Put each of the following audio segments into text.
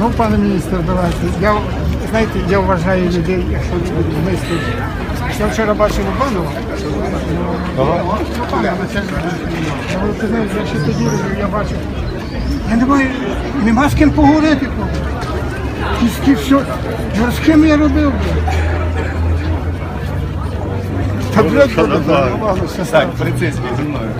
Ну, пане міністр, давайте. Я, знаєте, я вважаю людей, якщо люди мислять. Я вчора бачив Обанова. Обанова, це ж- Ну, ти знаєш, я ще тоді я бачив. Я не маю, нема з ким поговорити. І з ким? Ну, з ким я робив? Та блядь, Так, поліцейський зі мною.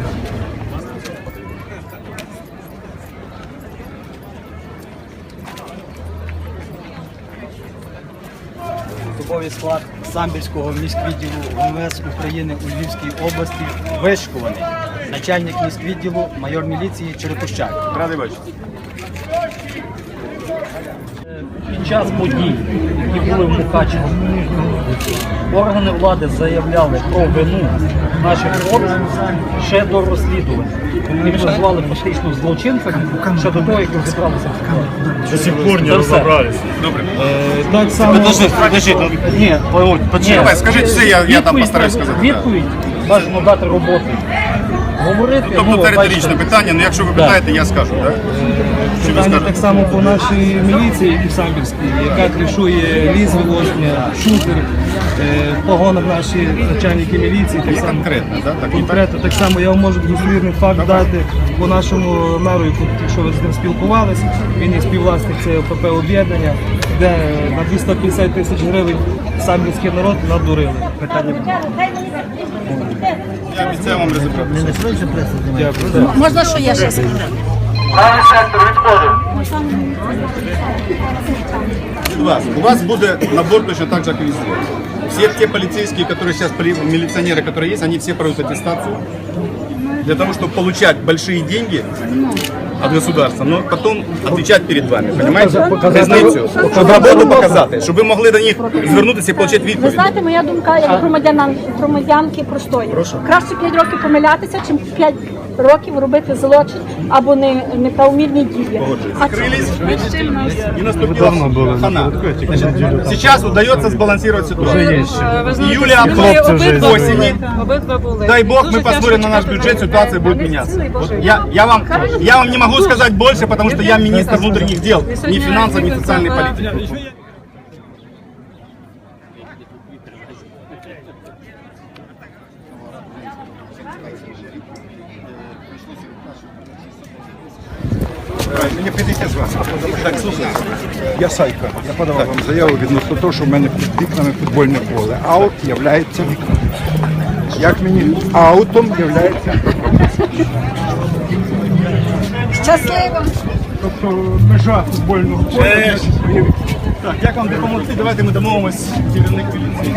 Особовий склад самбірського міськвідділу МВС України у Львівській області вишкований. Начальник міськвідділу, майор міліції Черепущак. Радий бачити. Під час подій, які були в Мукачево, органи влади заявляли про вину наших хлопців ще до розслідування. Вони назвали фактично злочинцями ще до того, як розібралися в. До сих пор не Це все. разобрались. Е, Так само... Подожди, подожди, ну, Ні, Володь, Почекай, ні. скажіть все, я- я там Відповідь постараюсь треба- сказати, так. Відповідь бажано дати роботи. Говорити, Тобто ну, це риторичне бачите, питання, ну якщо ви Да. питаєте, я скажу, так? Питання так само по нашій міліції і самбірській, яка кришує ліс вилодження, шутер, е, в погонах наші начальники міліції. Так І само. конкретно, так? Так, Конкретно так само я вам можу достовірний факт дати по нашому меру, якщо ви з ним спілкувалися, він є співвласник цього ПП об'єднання, де на 250 тисяч гривень самбірський народ надурили. Питання Я обіцяю вам розібратися. Можна, що я ще скажу? У вас, у вас будет набор точно так же, как и везде. Все те полицейские, которые сейчас, поли- милиционеры, которые есть, они все пройдут аттестацию для того, чтобы получать большие деньги от государства, но потом отвечать перед вами, понимаете? Різницю. Щоб роботу показати, щоб ви могли до них звернутися і отримати Ви відповідь. знаєте, моя думка як громадянам громадянки простої. Краще 5 років помилятися, чим 5 років робити злочин або не неправомірні дії. А Закрылись, и наступила хана. Значит, Сейчас удается сбалансировать ситуацию. Июля к осени, Обидва були. дай бог, Дуже мы посмотрим на наш чекати бюджет, людей. ситуация будет Вони меняться. цілий, Вот Боже. я, я, вам, я вам не могу сказать больше, потому что я министр внутренних дел, ни финансов, ни социальной политики. Мені прийдеться з вами. Так, слухай. Я Сайка. Я подавав вам заяву відносно того, що в мене під вікнами футбольне поле. Аут є вікном. Як мені аутом є Щасливо! тобто межа футбольного поля. Так, як вам допомогти? Давайте ми домовимось керівник поліції.